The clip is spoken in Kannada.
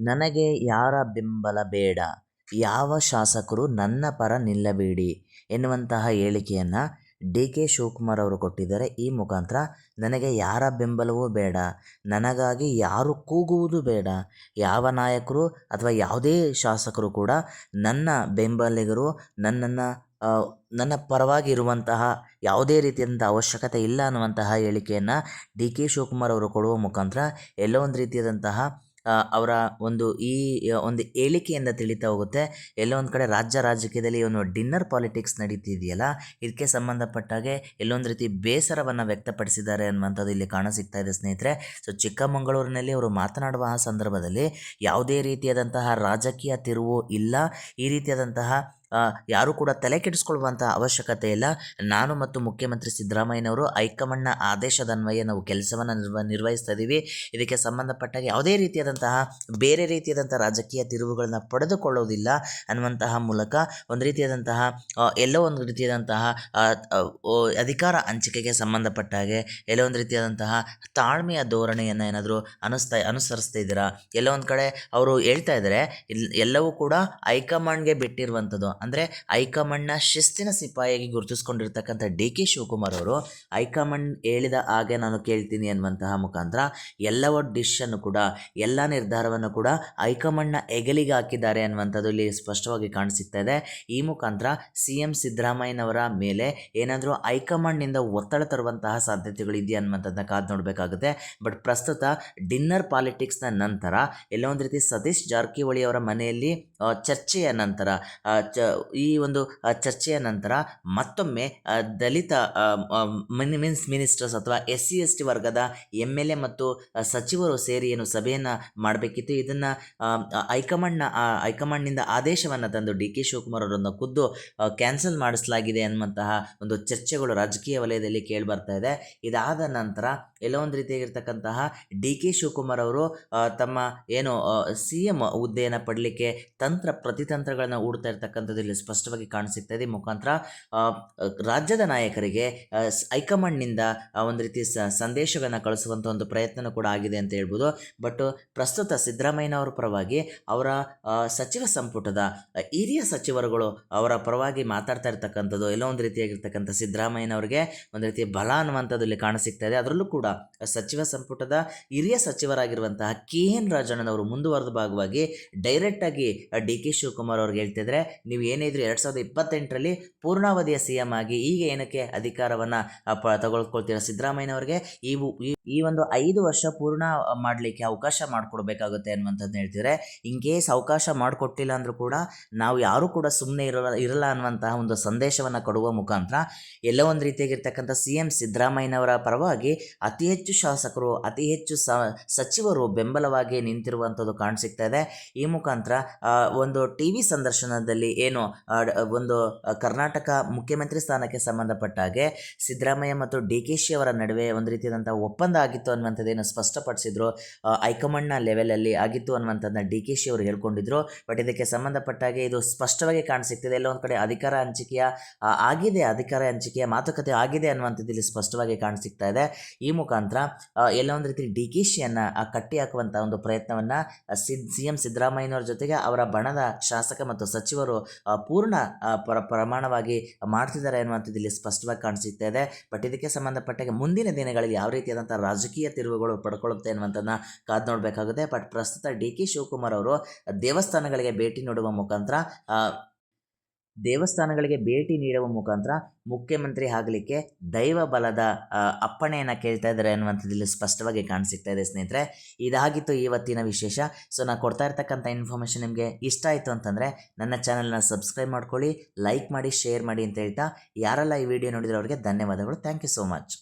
ನನಗೆ ಯಾರ ಬೆಂಬಲ ಬೇಡ? ಯಾವ ಶಾಸಕರು ನನ್ನ ಪರ ನಿಲ್ಲಬೇಡಿ? ಎನ್ನುವಂತಹ ಹೇಳಿಕೆಯನ್ನು ಡಿ ಕೆ ಶಿವಕುಮಾರ್ ಅವರು ಕೊಟ್ಟಿದ್ದಾರೆ. ಈ ಮುಖಾಂತರ ನನಗೆ ಯಾರ ಬೆಂಬಲವೂ ಬೇಡ. ನನಗಾಗಿ ಯಾರು ಕೂಗುವುದು ಬೇಡ. ಯಾವ ನಾಯಕರು ಅಥವಾ ಯಾವುದೇ ಶಾಸಕರು ಕೂಡ ನನ್ನ ಬೆಂಬಲಿಗರು, ನನ್ನನ್ನು ನನ್ನ ಪರವಾಗಿ ಇರುವಂತಹ ಯಾವುದೇ ರೀತಿಯಾದಂಥ ಅವಶ್ಯಕತೆ ಇಲ್ಲ ಅನ್ನುವಂತಹ ಹೇಳಿಕೆಯನ್ನು ಡಿ ಕೆ ಶಿವಕುಮಾರ್ ಅವರು ಕೊಡುವ ಮುಖಾಂತರ ಎಲ್ಲೋ ಒಂದು ರೀತಿಯಾದಂತಹ ಅವರ ಒಂದು ಈ ಒಂದು ಹೇಳಿಕೆಯಿಂದ ತಿಳಿತಾ ಹೋಗುತ್ತೆ. ಎಲ್ಲೋ ಒಂದು ಕಡೆ ರಾಜ್ಯ ರಾಜಕೀಯದಲ್ಲಿ ಒಂದು ಡಿನ್ನರ್ ಪಾಲಿಟಿಕ್ಸ್ ನಡೀತಿದೆಯಲ್ಲ ಇದಕ್ಕೆ ಸಂಬಂಧಪಟ್ಟಾಗೆ ಎಲ್ಲೊಂದು ರೀತಿ ಬೇಸರವನ್ನು ವ್ಯಕ್ತಪಡಿಸಿದ್ದಾರೆ ಅನ್ನುವಂಥದ್ದು ಇಲ್ಲಿ ಕಾಣಸಿಗ್ತಾ ಇದೆ ಸ್ನೇಹಿತರೆ. ಸೊ ಚಿಕ್ಕಮಗಳೂರಿನಲ್ಲಿ ಅವರು ಮಾತನಾಡುವ ಆ ಸಂದರ್ಭದಲ್ಲಿ ಯಾವುದೇ ರೀತಿಯಾದಂತಹ ರಾಜಕೀಯ ತಿರುವು ಇಲ್ಲ, ಈ ರೀತಿಯಾದಂತಹ ಯಾರೂ ಕೂಡ ತಲೆ ಕೆಡಿಸ್ಕೊಳ್ಳುವಂಥ ಅವಶ್ಯಕತೆ ಇಲ್ಲ. ನಾನು ಮತ್ತು ಮುಖ್ಯಮಂತ್ರಿ ಸಿದ್ದರಾಮಯ್ಯನವರು ಹೈಕಮಾಂಡ್ನ ಆದೇಶದನ್ವಯ ನಾವು ಕೆಲಸವನ್ನು ನಿರ್ವ, ನಿರ್ವಹಿಸ್ತಾ ಇದ್ದೀವಿ ಇದಕ್ಕೆ ಸಂಬಂಧಪಟ್ಟಾಗ ಯಾವುದೇ ರೀತಿಯಾದಂತಹ, ಬೇರೆ ರೀತಿಯಾದಂಥ ರಾಜಕೀಯ ತಿರುವುಗಳನ್ನ ಪಡೆದುಕೊಳ್ಳೋದಿಲ್ಲ ಅನ್ನುವಂತಹ ಮೂಲಕ ಒಂದು ರೀತಿಯಾದಂತಹ ಎಲ್ಲೋ ಒಂದು ರೀತಿಯಾದಂತಹ ಅಧಿಕಾರ ಹಂಚಿಕೆಗೆ ಸಂಬಂಧಪಟ್ಟ ಹಾಗೆ ಎಲ್ಲೋ ಒಂದು ರೀತಿಯಾದಂತಹ ತಾಳ್ಮೆಯ ಧೋರಣೆಯನ್ನು ಏನಾದರೂ ಅನುಸ್ತಾ, ಅನುಸರಿಸ್ತಾ ಇದ್ದೀರಾ? ಎಲ್ಲೋ ಒಂದು ಕಡೆ ಅವರು ಹೇಳ್ತಾ ಇದ್ದಾರೆ ಎಲ್ಲವೂ ಕೂಡ ಹೈಕಮಾಂಡ್ಗೆ ಬಿಟ್ಟಿರುವಂಥದ್ದು ಅಂದರೆ ಹೈಕಮಾಂಡ್ನ ಶಿಸ್ತಿನ ಸಿಪಾಯಿಯಾಗಿ ಗುರುತಿಸ್ಕೊಂಡಿರ್ತಕ್ಕಂಥ ಡಿ ಕೆ ಶಿವಕುಮಾರ್ ಅವರು, ಹೈಕಮಾಂಡ್ ಹೇಳಿದ ಹಾಗೆ ನಾನು ಕೇಳ್ತೀನಿ ಅನ್ನುವಂತಹ ಮುಖಾಂತರ ಎಲ್ಲವ ಡಿಶನ್ನು ಕೂಡ, ಎಲ್ಲ ನಿರ್ಧಾರವನ್ನು ಕೂಡ ಹೈಕಮಾಂಡ್ನ ಹೆಗಲಿಗೆ ಹಾಕಿದ್ದಾರೆ ಅನ್ನುವಂಥದ್ದು ಇಲ್ಲಿ ಸ್ಪಷ್ಟವಾಗಿ ಕಾಣಿಸುತ್ತಾ ಇದೆ. ಈ ಮುಖಾಂತರ ಸಿ ಎಂ ಸಿದ್ದರಾಮಯ್ಯನವರ ಮೇಲೆ ಏನಾದರೂ ಹೈಕಮಾಂಡ್ನಿಂದ ಒತ್ತಡ ತರುವಂತಹ ಸಾಧ್ಯತೆಗಳು ಇದೆಯಾ ಅನ್ನುವಂಥದ್ದನ್ನ ಕಾದು ನೋಡಬೇಕಾಗುತ್ತೆ. ಬಟ್ ಪ್ರಸ್ತುತ ಡಿನ್ನರ್ ಪಾಲಿಟಿಕ್ಸ್ನ ನಂತರ, ಎಲ್ಲ ಒಂದು ರೀತಿ ಸತೀಶ್ ಜಾರಕಿಹೊಳಿ ಅವರ ಮನೆಯಲ್ಲಿ ಚರ್ಚೆಯ ನಂತರ ಚ ಈ ಒಂದು ಚರ್ಚೆಯ ನಂತರ ಮತ್ತೊಮ್ಮೆ ದಲಿತ ಮೀನ್ಸ್ ಮಿನಿಸ್ಟರ್ಸ್ ಅಥವಾ ಎಸ್ ಸಿ ಎಸ್ ಟಿ ವರ್ಗದ ಎಂ ಎಲ್ ಎ ಮತ್ತು ಸಚಿವರು ಸೇರಿ ಏನು ಸಭೆಯನ್ನು ಮಾಡಬೇಕಿತ್ತು. ಇದನ್ನು ಹೈಕಮಾಂಡ್ನ ಹೈಕಮಾಂಡ್ನಿಂದ ಆದೇಶವನ್ನು ತಂದು ಡಿ ಕೆ ಶಿವಕುಮಾರ್ ಅವರನ್ನು ಖುದ್ದು ಕ್ಯಾನ್ಸಲ್ ಮಾಡಿಸಲಾಗಿದೆ ಅನ್ನುವಂತಹ ಒಂದು ಚರ್ಚೆಗಳು ರಾಜಕೀಯ ವಲಯದಲ್ಲಿ ಕೇಳಿ ಬರ್ತಾ ಇದೆ. ಇದಾದ ನಂತರ ಎಲ್ಲ ಒಂದು ರೀತಿಯಾಗಿರ್ತಕ್ಕಂತಹ ಡಿ ಕೆ ಶಿವಕುಮಾರ್ ಅವರು ತಮ್ಮ ಏನು ಸಿ ಎಂ ಹುದ್ದೆಯನ್ನು ಪಡಲಿಕ್ಕೆ ತಂತ್ರ, ಪ್ರತಿತಂತ್ರಗಳನ್ನು ಹೂಡ್ತಾ ಇರ್ತಕ್ಕಂಥದ್ದು ಇಲ್ಲಿ ಸ್ಪಷ್ಟವಾಗಿ ಕಾಣಿಸುತ್ತಾ ಇದೆ. ಮುಖಾಂತರ ರಾಜ್ಯದ ನಾಯಕರಿಗೆ ಹೈಕಮಾಂಡ್ನಿಂದ ಒಂದು ರೀತಿ ಸಂದೇಶಗಳನ್ನು ಕಳಿಸುವಂಥ ಒಂದು ಪ್ರಯತ್ನ ಕೂಡ ಆಗಿದೆ ಅಂತ ಹೇಳ್ಬೋದು. ಬಟ್ ಪ್ರಸ್ತುತ ಸಿದ್ದರಾಮಯ್ಯನವರ ಪರವಾಗಿ ಅವರ ಸಚಿವ ಸಂಪುಟದ ಹಿರಿಯ ಸಚಿವರುಗಳು ಅವರ ಪರವಾಗಿ ಮಾತಾಡ್ತಾ ಇರ್ತಕ್ಕಂಥದ್ದು, ಎಲ್ಲೋ ಒಂದು ರೀತಿಯಾಗಿರ್ತಕ್ಕಂಥ ಸಿದ್ದರಾಮಯ್ಯನವರಿಗೆ ಒಂದು ರೀತಿ ಬಲ ಅನ್ನುವಂಥದ್ದು ಇಲ್ಲಿ ಕಾಣಿಸ್ತಾ ಇದೆ. ಅದರಲ್ಲೂ ಕೂಡ ಸಚಿವ ಸಂಪುಟದ ಹಿರಿಯ ಸಚಿವರಾಗಿರುವಂತಹ ಕೆ ಎನ್ ರಾಜಣ್ಣನವರು ಮುಂದುವರೆದ ಭಾಗವಾಗಿ ಡೈರೆಕ್ಟಾಗಿ ಡಿ ಕೆ ಶಿವಕುಮಾರ್ ಅವ್ರಿಗೆ ಹೇಳ್ತಿದ್ರೆ ನೀವು ಏನಿದ್ರು ಎರಡು ಸಾವಿರದ ಇಪ್ಪತ್ತೆಂಟರಲ್ಲಿ ಪೂರ್ಣಾವಧಿಯ ಸಿ ಎಂ ಆಗಿ ಈಗ ಏನಕ್ಕೆ ಅಧಿಕಾರವನ್ನು ಪ, ತಗೊಳ್ಕೊಳ್ತೀರಾ ಸಿದ್ದರಾಮಯ್ಯನವ್ರಿಗೆ? ಈ ಈ ಒಂದು ಐದು ವರ್ಷ ಪೂರ್ಣ ಮಾಡಲಿಕ್ಕೆ ಅವಕಾಶ ಮಾಡಿಕೊಡ್ಬೇಕಾಗುತ್ತೆ ಅನ್ನುವಂಥದ್ದು ಹೇಳ್ತಿದ್ರೆ, ಇನ್ ಕೇಸ್ ಅವಕಾಶ ಮಾಡಿಕೊಟ್ಟಿಲ್ಲ ಅಂದರೂ ಕೂಡ ನಾವು ಯಾರೂ ಕೂಡ ಸುಮ್ಮನೆ ಇರಲ್ಲ ಇರಲ್ಲ ಅನ್ನುವಂತಹ ಒಂದು ಸಂದೇಶವನ್ನು ಕೊಡುವ ಮುಖಾಂತರ ಎಲ್ಲೋ ಒಂದು ರೀತಿಯಾಗಿರ್ತಕ್ಕಂಥ ಸಿ ಎಂ ಸಿದ್ದರಾಮಯ್ಯನವರ ಪರವಾಗಿ ಅತಿ ಹೆಚ್ಚು ಶಾಸಕರು, ಅತಿ ಹೆಚ್ಚು ಸಚಿವರು ಬೆಂಬಲವಾಗಿ ನಿಂತಿರುವಂಥದ್ದು ಕಾಣಸಿಗ್ತಾ ಇದೆ. ಈ ಮುಖಾಂತರ ಒಂದು ಟಿ ವಿ ಸಂದರ್ಶನದಲ್ಲಿ ಏನು ಒಂದು ಕರ್ನಾಟಕ ಮುಖ್ಯಮಂತ್ರಿ ಸ್ಥಾನಕ್ಕೆ ಸಂಬಂಧಪಟ್ಟ ಹಾಗೆ ಸಿದ್ದರಾಮಯ್ಯ ಮತ್ತು ಡಿ ಕೆ ಶಿ ಅವರ ನಡುವೆ ಒಂದು ರೀತಿಯಾದಂಥ ಒಪ್ಪಂದ ಆಗಿತ್ತು ಅನ್ನುವಂಥದ್ದೇನು ಸ್ಪಷ್ಟಪಡಿಸಿದ್ರು. ಹೈಕಮಾಂಡ್ನ ಲೆವೆಲಲ್ಲಿ ಆಗಿತ್ತು ಅನ್ನುವಂಥದ್ದನ್ನ ಡಿ ಕೆ ಶಿ ಅವರು ಹೇಳ್ಕೊಂಡಿದ್ರು. ಬಟ್ ಇದಕ್ಕೆ ಸಂಬಂಧಪಟ್ಟಾಗೆ ಇದು ಸ್ಪಷ್ಟವಾಗಿ ಕಾಣಿಸಿಗ್ತಿದೆ. ಎಲ್ಲ ಒಂದು ಕಡೆ ಅಧಿಕಾರ ಹಂಚಿಕೆಯ ಆಗಿದೆ, ಅಧಿಕಾರ ಹಂಚಿಕೆಯ ಮಾತುಕತೆ ಆಗಿದೆ ಅನ್ನುವಂಥದ್ದು ಇಲ್ಲಿ ಸ್ಪಷ್ಟವಾಗಿ ಕಾಣಿಸಿಗ್ತಾ ಇದೆ. ಈ ಮುಖಾಂತರ ಎಲ್ಲ ಒಂದು ರೀತಿ ಡಿ ಕೆ ಶಿಯನ್ನು ಕಟ್ಟಿ ಹಾಕುವಂಥ ಒಂದು ಪ್ರಯತ್ನವನ್ನು ಸಿ ಎಂ ಸಿದ್ದರಾಮಯ್ಯನವರ ಜೊತೆಗೆ ಅವರ ಬಣದ ಶಾಸಕ ಮತ್ತು ಸಚಿವರು ಪೂರ್ಣ ಪ್ರ, ಪ್ರಮಾಣವಾಗಿ ಮಾಡ್ತಿದ್ದಾರೆ ಅನ್ನುವಂಥದ್ದು ಇಲ್ಲಿ ಸ್ಪಷ್ಟವಾಗಿ ಕಾಣಿಸುತ್ತಾ ಇದೆ. ಬಟ್ ಇದಕ್ಕೆ ಸಂಬಂಧಪಟ್ಟಾಗ ಮುಂದಿನ ದಿನಗಳಲ್ಲಿ ಯಾವ ರೀತಿಯಾದಂಥ ರಾಜಕೀಯ ತಿರುವುಗಳು ಪಡ್ಕೊಳ್ಳುತ್ತೆ ಅನ್ನುವಂಥದ್ದನ್ನ ಕಾದು ನೋಡಬೇಕಾಗುತ್ತೆ. ಬಟ್ ಪ್ರಸ್ತುತ ಡಿ ಕೆ ಶಿವಕುಮಾರ್ ಅವರು ದೇವಸ್ಥಾನಗಳಿಗೆ ಭೇಟಿ ನೀಡುವ ಮುಖಾಂತರ ದೇವಸ್ಥಾನಗಳಿಗೆ ಭೇಟಿ ನೀಡುವ ಮುಖಾಂತರ ಮುಖ್ಯಮಂತ್ರಿ ಆಗಲಿಕ್ಕೆ ದೈವ ಬಲದ ಅಪ್ಪಣೆಯನ್ನು ಕೇಳ್ತಾ ಇದ್ದಾರೆ ಅನ್ನುವಂಥದ್ದು ಇಲ್ಲಿ ಸ್ಪಷ್ಟವಾಗಿ ಕಾಣಿಸ್ತಾ ಇದೆ ಸ್ನೇಹಿತರೆ. ಇದಾಗಿತ್ತು ಇವತ್ತಿನ ವಿಶೇಷ. ಸೊ ನಾನು ಕೊಡ್ತಾ ಇರ್ತಕ್ಕಂಥ ಇನ್ಫಾರ್ಮೇಷನ್ ನಿಮಗೆ ಇಷ್ಟ ಆಯಿತು ಅಂತಂದರೆ ನನ್ನ ಚಾನಲ್ನ ಸಬ್ಸ್ಕ್ರೈಬ್ ಮಾಡ್ಕೊಳ್ಳಿ ಲೈಕ್ ಮಾಡಿ ಶೇರ್ ಮಾಡಿ ಅಂತ ಹೇಳ್ತಾ, ಯಾರೆಲ್ಲ ಈ ವಿಡಿಯೋ ನೋಡಿದ್ರೆ ಅವರಿಗೆ ಧನ್ಯವಾದಗಳು. Thank you so much